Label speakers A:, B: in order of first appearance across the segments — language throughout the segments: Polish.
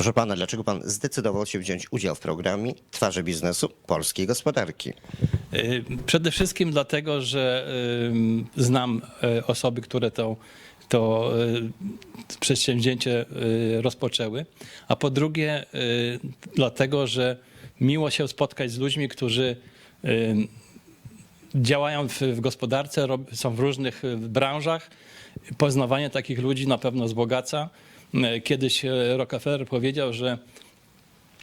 A: Proszę pana, dlaczego pan zdecydował się wziąć udział w programie Twarze biznesu polskiej gospodarki?
B: Y, Przede wszystkim dlatego, że y, znam y, osoby, które to, to przedsięwzięcie rozpoczęły, a po drugie dlatego, że miło się spotkać z ludźmi, którzy działają w, gospodarce, są w różnych branżach. Poznawanie takich ludzi na pewno wzbogaca. Kiedyś y, Rockefeller powiedział, że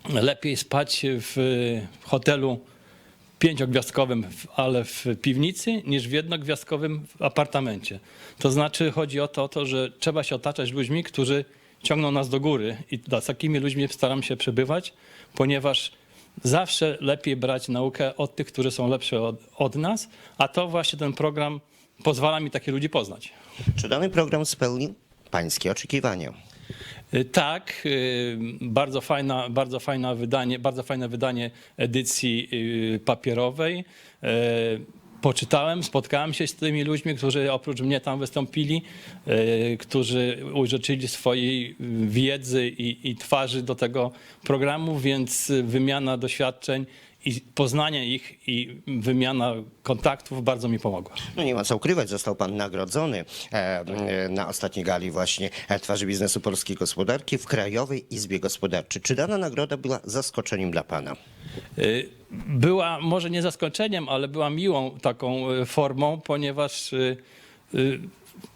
B: lepiej spać w hotelu pięciogwiazdkowym, ale w piwnicy, niż w jednogwiazdkowym apartamencie. To znaczy chodzi o to, o to, że trzeba się otaczać ludźmi, którzy ciągną nas do góry i z takimi ludźmi staram się przebywać, ponieważ zawsze lepiej brać naukę od tych, którzy są lepsze od, od nas, a to właśnie ten program pozwala mi takich ludzi poznać.
A: Czy dany program spełnił pańskie oczekiwania?
B: Y, Tak, y, bardzo fajna, bardzo fajne wydanie, bardzo fajne wydanie edycji y, papierowej. Poczytałem, spotkałem się z tymi ludźmi, którzy oprócz mnie tam wystąpili, którzy użyczyli swojej wiedzy i, i twarzy do tego programu, więc wymiana doświadczeń i poznanie ich i wymiana kontaktów bardzo mi pomogła.
A: No nie ma co ukrywać, został pan nagrodzony e, e, na ostatniej gali właśnie e, Twarzy biznesu polskiej gospodarki w Krajowej Izbie Gospodarczej. Czy dana nagroda była zaskoczeniem dla pana?
B: Była może nie zaskoczeniem, ale była miłą taką formą, ponieważ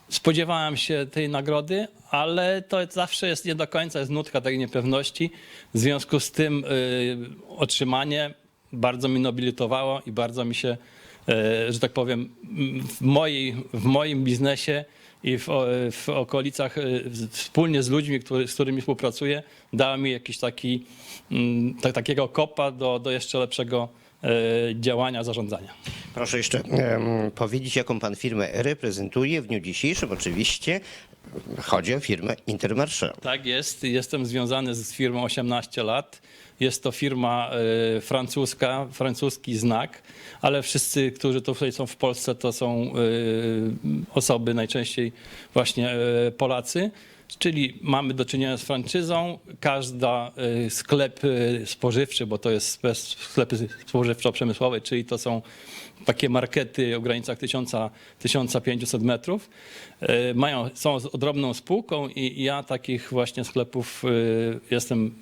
B: spodziewałem się tej nagrody, ale to zawsze jest nie do końca jest nutka tej niepewności. W związku z tym otrzymanie bardzo mi nobilitowało i bardzo mi się, y, że tak powiem, w, mojej, w moim biznesie i w, w okolicach z- wspólnie z ludźmi, który, z którymi współpracuję, dała mi jakiś taki, tak, takiego kopa do, do jeszcze lepszego e, działania, zarządzania.
A: Proszę jeszcze em, powiedzieć, jaką pan firmę reprezentuje w dniu dzisiejszym. Oczywiście chodzi o firmę Intermarché.
B: Tak jest, jestem związany z firmą 18 lat. Jest to firma e, francuska, francuski znak, ale wszyscy, którzy tutaj są w Polsce, to są e, osoby najczęściej właśnie e, Polacy. Czyli mamy do czynienia z franczyzą. Każda sklep spożywczy, bo to jest sklepy spożywczo-przemysłowe, czyli to są takie markety o granicach 1000, 1500 metrów, mają, są odrobną spółką i ja takich właśnie sklepów jestem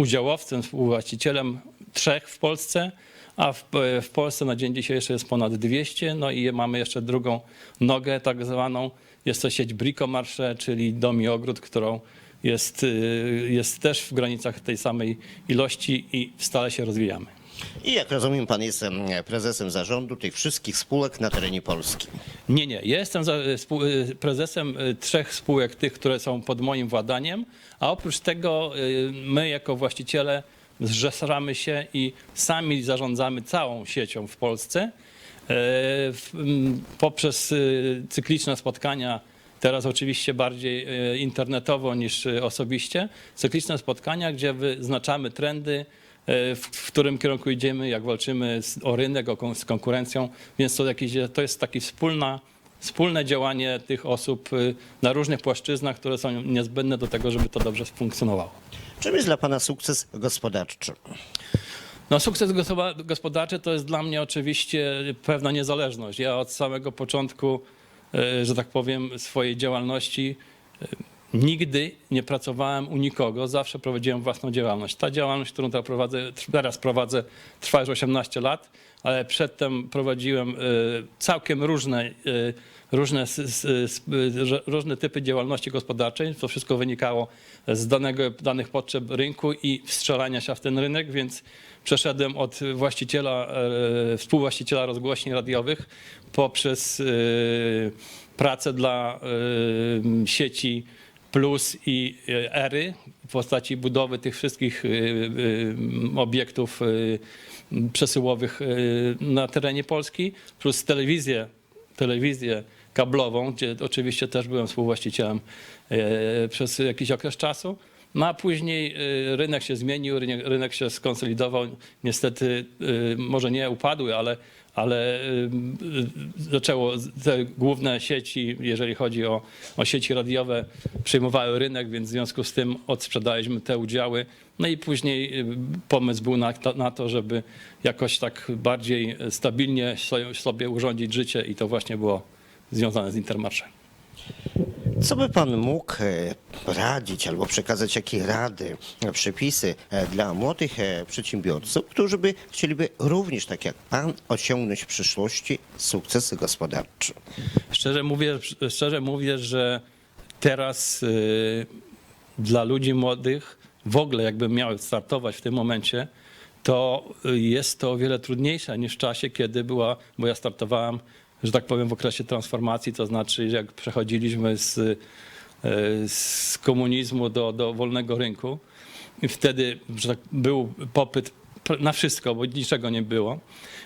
B: udziałowcem, współwłaścicielem trzech w Polsce, a w, w Polsce na dzień dzisiejszy jest ponad 200. No i mamy jeszcze drugą nogę, tak zwaną. Jest to sieć Bricomarché, czyli dom i ogród, którą jest, y, jest też w granicach tej samej ilości i stale się rozwijamy.
A: I jak rozumiem, pan jest em, prezesem zarządu tych wszystkich spółek na terenie Polski.
B: Nie, nie. Ja jestem spół- y, prezesem y, trzech spółek, tych, które są pod moim władaniem, a oprócz tego my jako właściciele zrzeszamy się i sami zarządzamy całą siecią w Polsce poprzez cykliczne spotkania. Teraz oczywiście bardziej y, internetowo niż y, osobiście. Cykliczne spotkania, gdzie wyznaczamy trendy, y, w, którym kierunku idziemy, jak walczymy o rynek, o, z konkurencją, więc to, jakiś, to jest takie wspólna, wspólne działanie tych osób na różnych płaszczyznach, które są niezbędne do tego, żeby to dobrze funkcjonowało.
A: Czym jest dla pana sukces gospodarczy?
B: No, sukces gospoda- gospodarczy to jest dla mnie oczywiście pewna niezależność. Ja od samego początku, e, że tak powiem, swojej działalności e, nigdy nie pracowałem u nikogo, zawsze prowadziłem własną działalność. Ta działalność, którą teraz prowadzę, teraz prowadzę, trwa już 18 lat, ale przedtem prowadziłem e, całkiem różne, e, różne, że- różne typy działalności gospodarczej. To wszystko wynikało z danego, danych potrzeb rynku i wstrzelania się w ten rynek, więc przeszedłem od właściciela, współwłaściciela rozgłośni radiowych poprzez pracę dla sieci Plus i Ery w postaci budowy tych wszystkich e, e, obiektów e, przesyłowych na terenie Polski, plus telewizję, telewizję kablową, gdzie oczywiście też byłem współwłaścicielem e, przez jakiś okres czasu. No a później y, rynek się zmienił, rynek, rynek się skonsolidował. Niestety, y, może nie upadły, ale, ale y, y, zaczęło te główne sieci, jeżeli chodzi o, o sieci radiowe, przejmowały rynek, więc w związku z tym odsprzedaliśmy te udziały. No i później y, pomysł był na, to- na to, żeby jakoś tak bardziej stabilnie sobie- urządzić życie i to właśnie było związane z Intermarché.
A: Co by pan mógł e, radzić albo przekazać jakie rady, e, przepisy e, dla młodych przedsiębiorców, którzy by chcieliby również, tak jak pan, osiągnąć w przyszłości sukces gospodarczy?
B: Szczerze mówię, szczerze mówię że teraz dla ludzi młodych, w ogóle jakbym miał startować w tym momencie, to jest to o wiele trudniejsze niż w czasie, kiedy była, bo ja startowałem, że tak powiem, w okresie transformacji, to znaczy jak przechodziliśmy z, y, z komunizmu do, do wolnego rynku. I wtedy że tak, był popyt na wszystko, bo niczego nie było.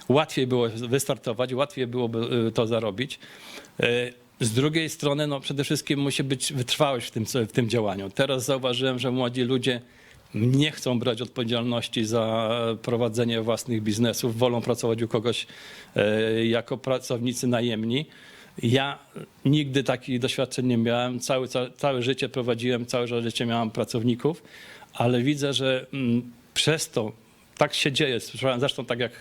B: Łatwiej było wystartować, łatwiej byłoby y, to zarobić. Y, Z drugiej strony, no przede wszystkim musi być wytrwałość w tym, w tym działaniu. Teraz zauważyłem, że młodzi ludzie nie chcą brać odpowiedzialności za prowadzenie własnych biznesów, wolą pracować u kogoś e, jako pracownicy najemni. Ja nigdy takich doświadczeń nie miałem. Cały, ca, całe życie prowadziłem, całe życie miałem pracowników, ale widzę, że mm, przez to tak się dzieje. Zresztą tak jak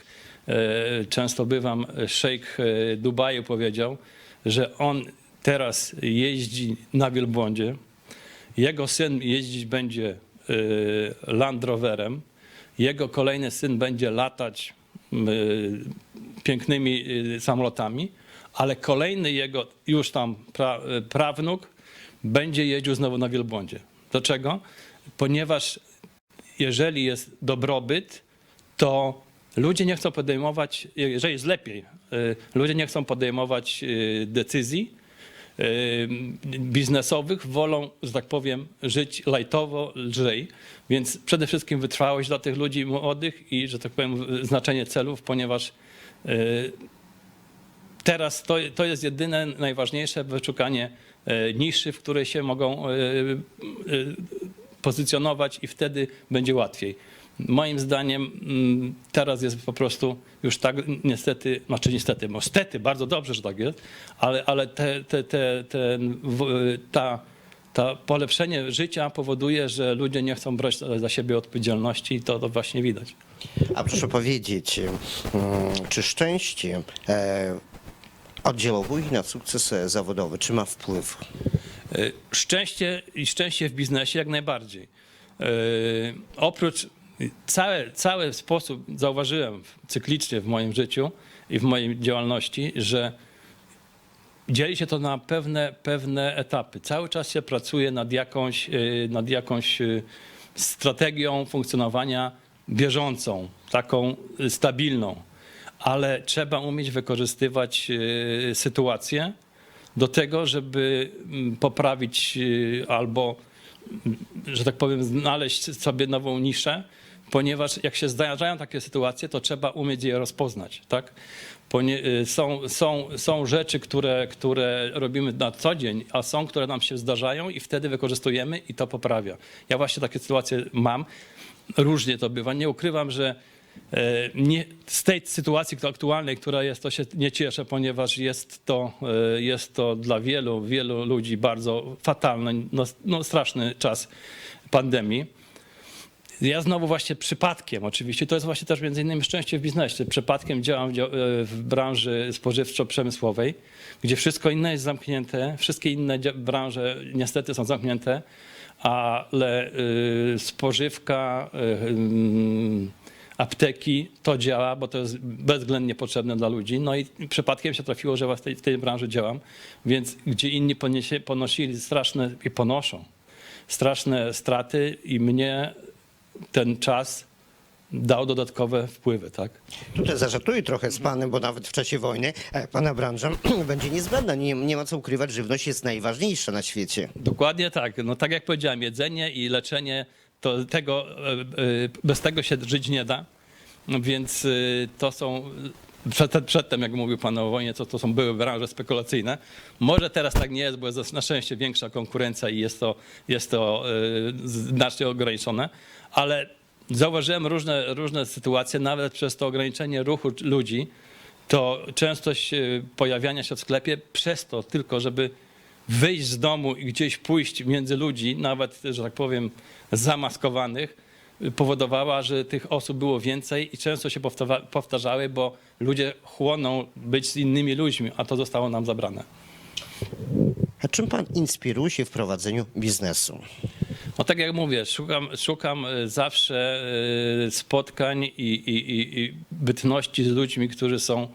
B: e, często bywam, szejk e, Dubaju powiedział, że on teraz jeździ na wielbłądzie, jego syn jeździć będzie Land Roverem, jego kolejny syn będzie latać y, pięknymi y, samolotami, ale kolejny jego już tam pra, y, prawnuk będzie jeździł znowu na wielbłądzie. Dlaczego? Ponieważ jeżeli jest dobrobyt, to ludzie nie chcą podejmować, jeżeli jest lepiej, y, ludzie nie chcą podejmować y, decyzji y, biznesowych, wolą, że tak powiem, żyć lajtowo, lżej. Więc przede wszystkim wytrwałość dla tych ludzi młodych i, że tak powiem, znaczenie celów, ponieważ y, teraz to, to jest jedyne najważniejsze wyszukanie e, niszy, w której się mogą e, pozycjonować i wtedy będzie łatwiej. Moim zdaniem mm, teraz jest po prostu już tak niestety, znaczy niestety, stety, bardzo dobrze, że tak jest, ale, ale te, te, te, ten, w- ta, ta polepszenie życia powoduje, że ludzie nie chcą brać za siebie odpowiedzialności i to, to właśnie widać.
A: A proszę powiedzieć, mm, czy szczęście e, oddziałuje na sukces zawodowy? Czy ma wpływ?
B: E, Szczęście i szczęście w biznesie jak najbardziej. E, Oprócz cały, cały sposób zauważyłem cyklicznie w moim życiu i w mojej działalności, że dzieli się to na pewne, pewne etapy. Cały czas się pracuje nad jakąś, e, nad jakąś e, strategią funkcjonowania bieżącą, taką stabilną, ale trzeba umieć wykorzystywać e, sytuację do tego, żeby mm, poprawić y, albo, mm, że tak powiem, znaleźć sobie nową niszę, ponieważ jak się zdarzają takie sytuacje, to trzeba umieć je rozpoznać, tak? Y, są, są, są rzeczy, które, które robimy na co dzień, a są, które nam się zdarzają i wtedy wykorzystujemy i to poprawia. Ja właśnie takie sytuacje mam. Różnie to bywa. Nie ukrywam, że E, Nie, z tej sytuacji aktualnej, która jest, to się nie cieszę, ponieważ jest to, e, jest to dla wielu, wielu ludzi bardzo fatalny, no, no straszny czas pandemii. Ja znowu właśnie przypadkiem, oczywiście, to jest właśnie też między innymi szczęście w biznesie. Przypadkiem działam w, e, branży spożywczo-przemysłowej, gdzie wszystko inne jest zamknięte, wszystkie inne branże niestety są zamknięte, ale y, spożywka, y, ym, apteki, to działa, bo to jest bezwzględnie potrzebne dla ludzi. No i przypadkiem się trafiło, że w tej, w tej branży działam, więc gdzie inni poniesie, ponosili straszne i ponoszą straszne straty i mnie ten czas dał dodatkowe wpływy, tak?
A: Tutaj zażartuję trochę z panem, bo nawet w czasie wojny e, pana branża będzie niezbędna. Nie, nie ma co ukrywać, żywność jest najważniejsza na świecie.
B: Dokładnie tak. No tak jak powiedziałem, jedzenie i leczenie, to tego, e, e, bez tego się żyć nie da. No Więc to są, przed, przedtem jak mówił pan o wojnie, to, to są były branże spekulacyjne. Może teraz tak nie jest, bo jest na szczęście większa konkurencja i jest to, jest to e, znacznie ograniczone, ale zauważyłem różne, różne sytuacje, nawet przez to ograniczenie ruchu ludzi, to częstość e, pojawiania się w sklepie przez to tylko, żeby wyjść z domu i gdzieś pójść między ludzi, nawet, że tak powiem, zamaskowanych, y, powodowała, że tych osób było więcej i często się powtarza- powtarzały, bo ludzie chłoną być z innymi ludźmi, a to zostało nam zabrane.
A: A czym pan inspiruje się w prowadzeniu biznesu?
B: No tak jak mówię, szukam, szukam e, zawsze e, spotkań i, i, i, bytności z ludźmi, którzy są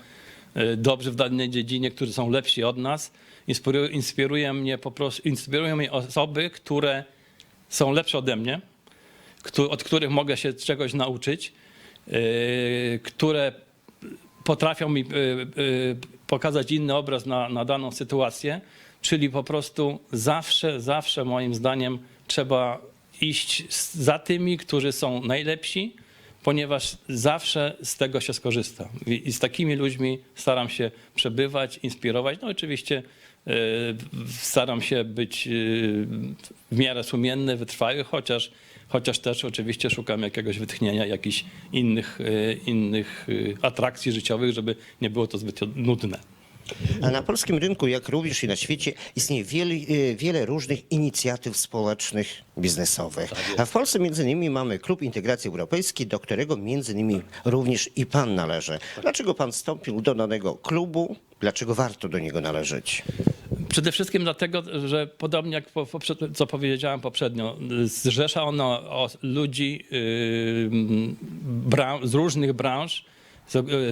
B: e, dobrzy w danej dziedzinie, którzy są lepsi od nas. Inspiruje, inspiruje mnie po prostu, inspirują mnie osoby, które są lepsze ode mnie, od których mogę się czegoś nauczyć, e, które potrafią mi e, e, pokazać inny obraz na, na daną sytuację, czyli po prostu zawsze, zawsze moim zdaniem trzeba iść za tymi, którzy są najlepsi, ponieważ zawsze z tego się skorzysta. I z takimi ludźmi staram się przebywać, inspirować. No oczywiście staram się być w miarę sumienny, wytrwały, chociaż, chociaż też oczywiście szukam jakiegoś wytchnienia, jakichś innych, e, innych e, atrakcji życiowych, żeby nie było to zbyt nudne.
A: A na polskim rynku, jak również i na świecie, istnieje wiele, e, wiele różnych inicjatyw społecznych, biznesowych. A w Polsce między innymi mamy Klub Integracji Europejskiej, do którego między innymi również i pan należy. Dlaczego pan wstąpił do danego klubu? Dlaczego warto do niego należeć?
B: Przede wszystkim dlatego, że podobnie jak po, poprzed, co powiedziałem poprzednio, zrzesza ono ludzi yy, z różnych branż,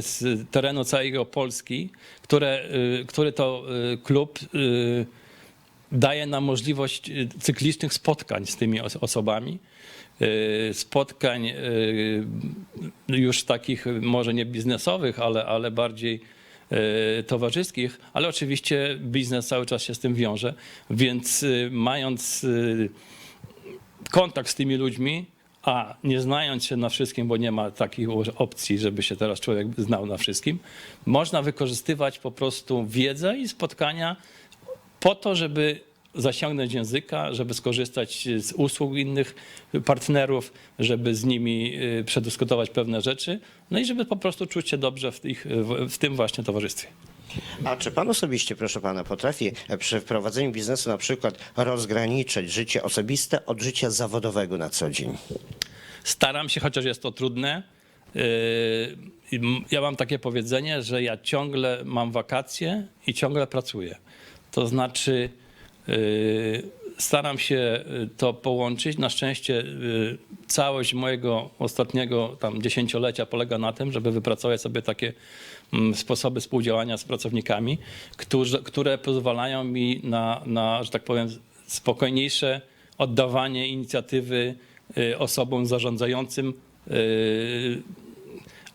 B: z, terenu całego Polski, które, yy, który to yy, klub daje nam możliwość cyklicznych spotkań z tymi os- osobami. Spotkań już takich może nie biznesowych, ale, ale bardziej towarzyskich, ale oczywiście biznes cały czas się z tym wiąże, więc y, mając y, kontakt z tymi ludźmi, a nie znając się na wszystkim, bo nie ma takich opcji, żeby się teraz człowiek znał na wszystkim, można wykorzystywać po prostu wiedzę i spotkania po to, żeby zasięgnąć języka, żeby skorzystać z usług innych partnerów, żeby z nimi y, przedyskutować pewne rzeczy, no i żeby po prostu czuć się dobrze w, ich, w, tym właśnie towarzystwie.
A: A czy pan osobiście, proszę pana, potrafi e, przy prowadzeniu biznesu na przykład rozgraniczyć życie osobiste od życia zawodowego na co dzień?
B: Staram się, chociaż jest to trudne. M- Ja mam takie powiedzenie, że ja ciągle mam wakacje i ciągle pracuję. To znaczy, staram się y, to połączyć. Na szczęście yy, całość mojego ostatniego tam dziesięciolecia polega na tym, żeby wypracować sobie takie mm, sposoby współdziałania z pracownikami, którzy, które pozwalają mi na, na, że tak powiem, spokojniejsze oddawanie inicjatywy y, osobom zarządzającym y,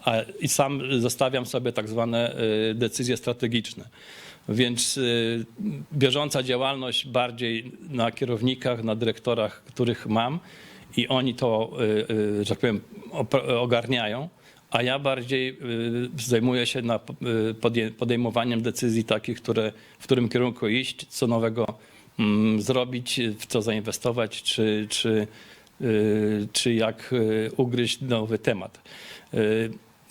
B: a, i sam zostawiam sobie tak zwane y, decyzje strategiczne. Więc y, bieżąca działalność bardziej na kierownikach, na dyrektorach, których mam i oni to, y, y, że tak powiem, ogarniają, a ja bardziej zajmuję się na podejmowaniem decyzji takich, które, w którym kierunku iść, co nowego mm, zrobić, w co zainwestować, czy, czy, czy jak ugryźć nowy temat.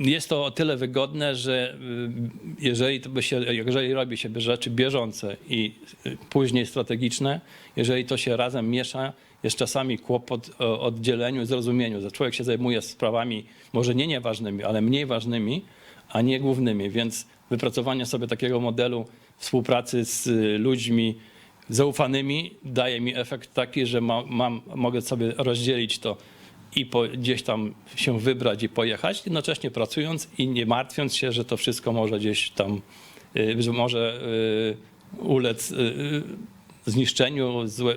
B: Jest to o tyle wygodne, że y, jeżeli, to by się, jeżeli robi się rzeczy bieżące i y, później strategiczne, jeżeli to się razem miesza, jest czasami kłopot o oddzieleniu, zrozumieniu, że człowiek się zajmuje sprawami może nie nieważnymi, ale mniej ważnymi, a nie głównymi, więc wypracowanie sobie takiego modelu współpracy z y, ludźmi zaufanymi daje mi efekt taki, że ma, mam, mogę sobie rozdzielić to i po, gdzieś tam się wybrać i pojechać, jednocześnie pracując i nie martwiąc się, że to wszystko może gdzieś tam, y, że może y, ulec y, y, zniszczeniu, złe,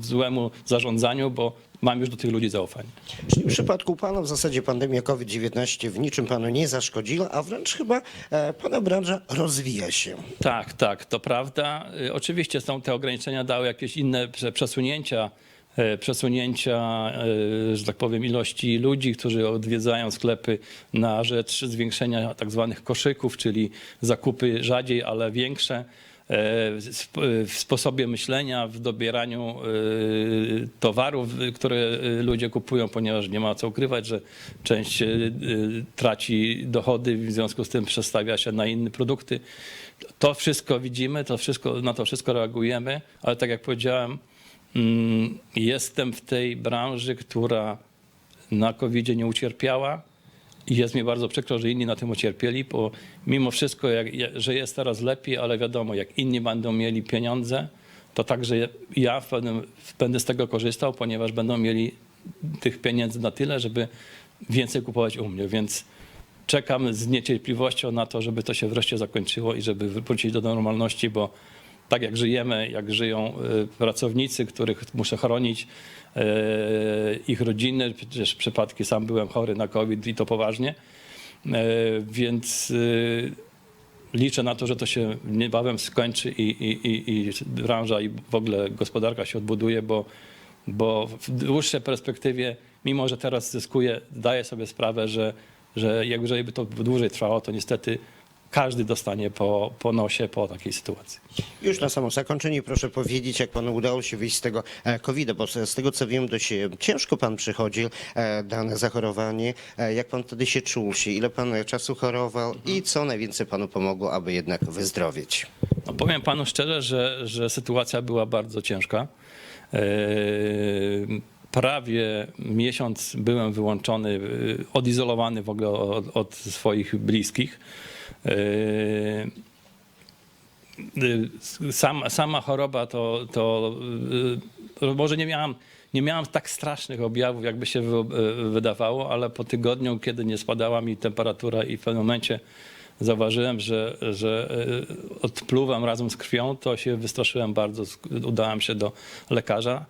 B: złemu zarządzaniu, bo mam już do tych ludzi zaufanie.
A: Czyli w przypadku pana w zasadzie pandemia COVID-19 w niczym panu nie zaszkodziła, a wręcz chyba e, pana branża rozwija się.
B: Tak, tak, to prawda. Y, Oczywiście są te ograniczenia dały jakieś inne prze- przesunięcia, przesunięcia, e, że tak powiem, ilości ludzi, którzy odwiedzają sklepy na rzecz zwiększenia tak zwanych koszyków, czyli zakupy rzadziej, ale większe. w sp- w sposobie myślenia, w dobieraniu e, towarów, które e, ludzie kupują, ponieważ nie ma co ukrywać, że część e, e, traci dochody, w związku z tym przestawia się na inne produkty. To wszystko widzimy, to wszystko, na to wszystko reagujemy, ale tak jak powiedziałem, jestem w tej branży, która na covid nie ucierpiała. I jest mi bardzo przykro, że inni na tym ucierpieli, bo mimo wszystko, jak, ja- że jest teraz lepiej, ale wiadomo, jak inni będą mieli pieniądze, to także ja w pewnym, będę z tego korzystał, ponieważ będą mieli tych pieniędzy na tyle, żeby więcej kupować u mnie. Więc czekam z niecierpliwością na to, żeby to się wreszcie zakończyło i żeby wrócić do normalności, bo tak jak żyjemy, jak żyją y, pracownicy, których muszę chronić, y, ich rodziny, przecież przypadki sam byłem chory na COVID i to poważnie, Y, więc liczę na to, że to się niebawem skończy i, i, i, i branża i w ogóle gospodarka się odbuduje, bo, bo w dłuższej perspektywie, mimo że teraz zyskuję, zdaję sobie sprawę, że, że jakby by to dłużej trwało, to niestety każdy dostanie po, po nosie po takiej sytuacji.
A: Już na samo zakończenie proszę powiedzieć, jak panu udało się wyjść z tego e, COVID-a, bo z tego co wiem, dość e, ciężko pan przychodził, e, dane zachorowanie. Jak pan wtedy się czuł się, ile pan czasu chorował i co najwięcej panu pomogło, aby jednak wyzdrowieć?
B: No powiem panu szczerze, że, że sytuacja była bardzo ciężka. Prawie miesiąc byłem wyłączony, odizolowany w ogóle od, od swoich bliskich. Eee, y, Sam, sama choroba to, to y, może nie miałam, nie miałam tak strasznych objawów, jakby się y, wydawało, ale po tygodniu, kiedy nie spadała mi temperatura i w pewnym momencie zauważyłem, że, że odpluwam razem z krwią, to się wystraszyłem bardzo. Udałem się do lekarza,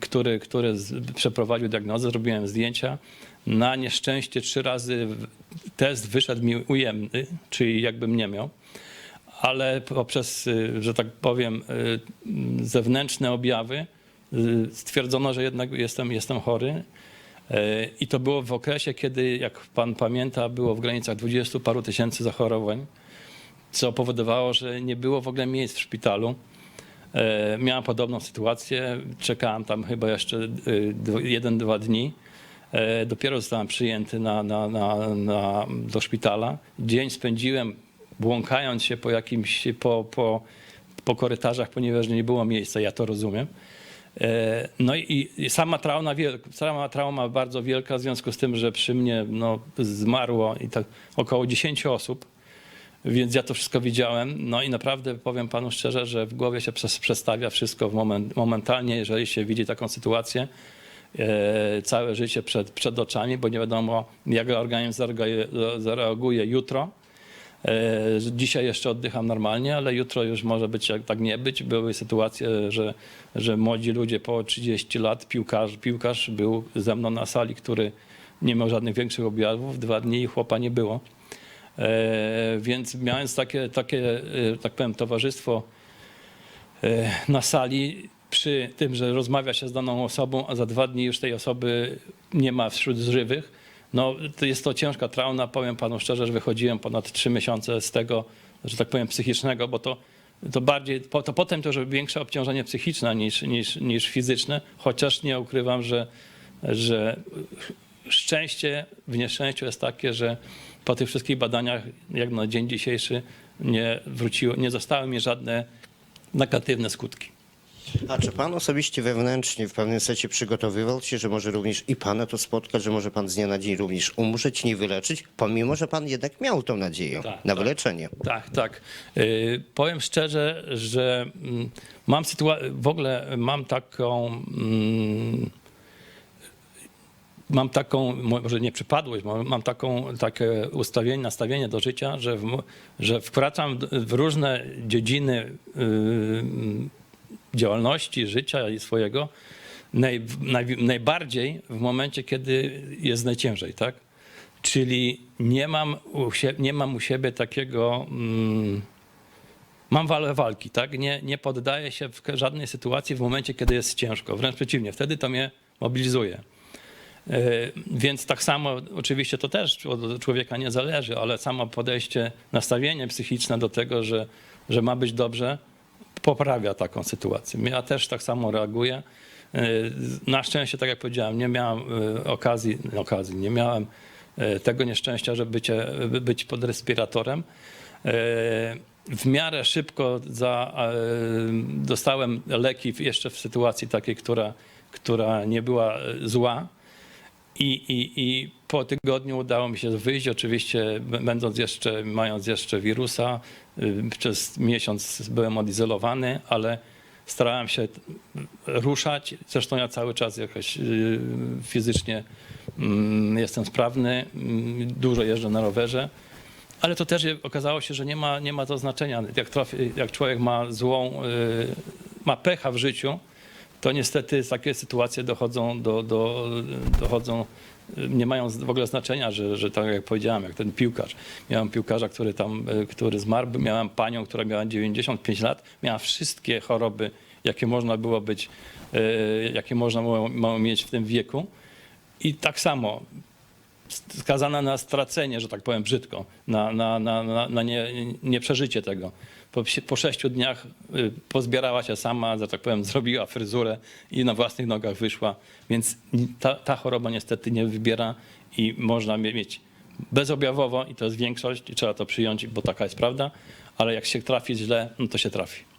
B: który, który przeprowadził diagnozę, zrobiłem zdjęcia. Na nieszczęście trzy razy test wyszedł mi ujemny, czyli jakbym nie miał ale poprzez, y, że tak powiem, y, zewnętrzne objawy y, stwierdzono, że jednak jestem, jestem chory. Y, I to było w okresie, kiedy, jak pan pamięta, było w granicach 20 paru tysięcy zachorowań, co powodowało, że nie było w ogóle miejsc w szpitalu. E, Miałem podobną sytuację, czekałem tam chyba jeszcze jeden, dwa dni. E, Dopiero zostałem przyjęty na, na, na, na, do szpitala. Dzień spędziłem błąkając się po jakimś, po, po, po korytarzach, ponieważ nie było miejsca, ja to rozumiem. E, No i, sama, trauma, sama trauma bardzo wielka w związku z tym, że przy mnie no, zmarło i tak około 10 osób. Więc ja to wszystko widziałem. No i naprawdę powiem panu szczerze, że w głowie się przes- przestawia wszystko w moment, momentalnie, jeżeli się widzi taką sytuację. E, całe życie przed, przed oczami, bo nie wiadomo, jak organizm zareaguje, jutro. E, Dzisiaj jeszcze oddycham normalnie, ale jutro już może być jak tak nie być. Były sytuacje, że, że młodzi ludzie po 30 lat, piłkarz, piłkarz był ze mną na sali, który nie miał żadnych większych objawów. Dwa dni i chłopa nie było. E, więc mając takie, takie, tak powiem, towarzystwo na sali, przy tym, że rozmawia się z daną osobą, a za dwa dni już tej osoby nie ma wśród żywych, no to jest to ciężka trauma. Powiem panu szczerze, że wychodziłem ponad trzy miesiące z tego, że tak powiem, psychicznego, bo to, to bardziej, to potem to już większe obciążenie psychiczne niż, niż, niż fizyczne, chociaż nie ukrywam, że, że szczęście w nieszczęściu jest takie, że po tych wszystkich badaniach, jak na dzień dzisiejszy, nie wróciło, nie zostały mi żadne negatywne skutki.
A: A czy pan osobiście wewnętrznie w pewnym sensie przygotowywał się, że może również i pana to spotkać, że może pan z dnia na dzień również umrzeć, nie wyleczyć, pomimo, że pan jednak miał tą nadzieję
B: Tak,
A: na
B: tak.
A: wyleczenie?
B: Tak, tak. Y, powiem szczerze, że mm, mam sytuację, w ogóle mam taką. mm, Mam taką, może nie przypadłość, mam mam taką, takie ustawienie, nastawienie do życia, że, w, że wkraczam w różne dziedziny y, działalności, życia i swojego naj, naj, najbardziej w momencie, kiedy jest najciężej, tak? Czyli nie mam u, sie, nie mam u siebie takiego. Mm, mam walę walki, tak? Nie, nie poddaję się w żadnej sytuacji w momencie, kiedy jest ciężko. Wręcz przeciwnie, wtedy to mnie mobilizuje. E, Więc tak samo, oczywiście to też od człowieka nie zależy, ale samo podejście, nastawienie psychiczne do tego, że, że ma być dobrze, poprawia taką sytuację. Ja też tak samo reaguję. E, Na szczęście, tak jak powiedziałem, nie miałem e, okazji, okazji nie miałem e, tego nieszczęścia, żeby bycie, być pod respiratorem. W miarę szybko za, dostałem leki jeszcze w sytuacji takiej, która, która nie była zła. I, i, I po tygodniu udało mi się wyjść. Oczywiście, będąc jeszcze, mając jeszcze wirusa, y, przez miesiąc byłem odizolowany, ale starałem się ruszać. Zresztą ja cały czas jakoś y, fizycznie mm, jestem sprawny, mm, dużo jeżdżę na rowerze. Ale to też okazało się, że nie ma, nie ma to znaczenia. Jak, trafi, jak człowiek ma złą, y, ma pecha w życiu, to niestety takie sytuacje dochodzą do, do, dochodzą, nie mają w ogóle znaczenia, że, że tak jak powiedziałem, jak ten piłkarz. Miałem piłkarza, który tam, który zmarł, miałem panią, która miała 95 lat, miała wszystkie choroby, jakie można było być, y, jakie można było, mieć w tym wieku. I tak samo skazana na stracenie, że tak powiem brzydko, na, na, na, na, na nie, nieprzeżycie tego. Po, po sześciu dniach y, pozbierała się sama, że tak powiem, zrobiła fryzurę i na własnych nogach wyszła. Więc ta, ta choroba niestety nie wybiera i można mie- mieć bezobjawowo i to jest większość i trzeba to przyjąć, bo taka jest prawda, ale jak się trafi źle, no to się trafi.